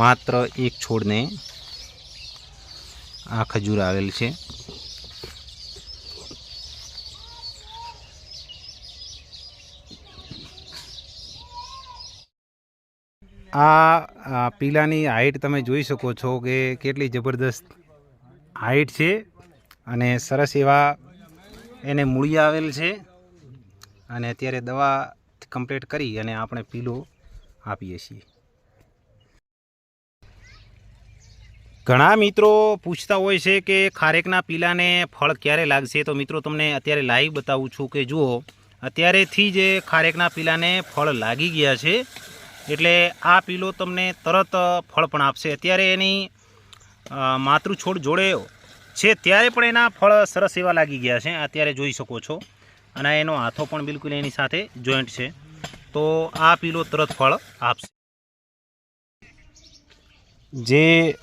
માત્ર એક છોડને આ ખજૂર આવેલ છે. આ પીલાની હાઈટ તમે જોઈ શકો છો કે કેટલી જબરદસ્ત હાઈટ છે અને સરસ એવા એને મૂળી આવેલ છે. અને અત્યારે દવા કમ્પ્લીટ કરી અને આપણે પીલો આપીએ છીએ. ઘણા મિત્રો પૂછતા હોય છે કે ખારેકના પીલાને ફળ ક્યારે લાગશે? તો મિત્રો, તમને અત્યારે લાઈવ બતાવું છું કે જુઓ, અત્યારેથી જ ખારેકના પીલાને ફળ લાગી ગયા છે, એટલે આ પીલો તમને તરત ફળ પણ આપશે. અત્યારે એની માતૃ છોડ જોડે છે ત્યારે પણ એના ફળ સરસ એવા લાગી ગયા છે. અત્યારે જોઈ શકો છો. અને એનો હાથો પણ બિલકુલ એની સાથે જોઈન્ટ છે. તો આ પીલો તરત ફળ આપશે. જે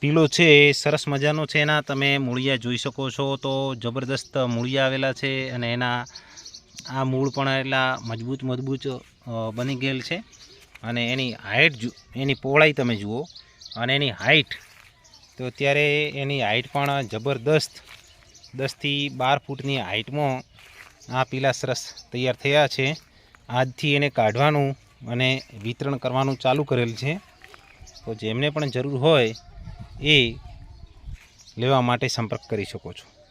પીલો છે, એ સરસ મજાનો છે. એના તમે મૂળિયા જોઈ શકો છો તો જબરદસ્ત મૂળિયા આવેલા છે અને એના, આ મૂળ પણ એટલા મજબૂત મજબૂત બની ગયેલ છે. અને એની હાઇટ એની પહોળાઈ તમે જુઓ અને એની હાઇટ તો અત્યારે એની હાઇટ પણ જબરદસ્ત દસથી બાર ફૂટની હાઇટમાં આ પીલા સરસ તૈયાર થયા છે. આજથી એને કાઢવાનું અને વિતરણ કરવાનું ચાલુ કરેલ છે. તો જેમને પણ જરૂર હોય એ લેવા માટે સંપર્ક કરી શકો છો.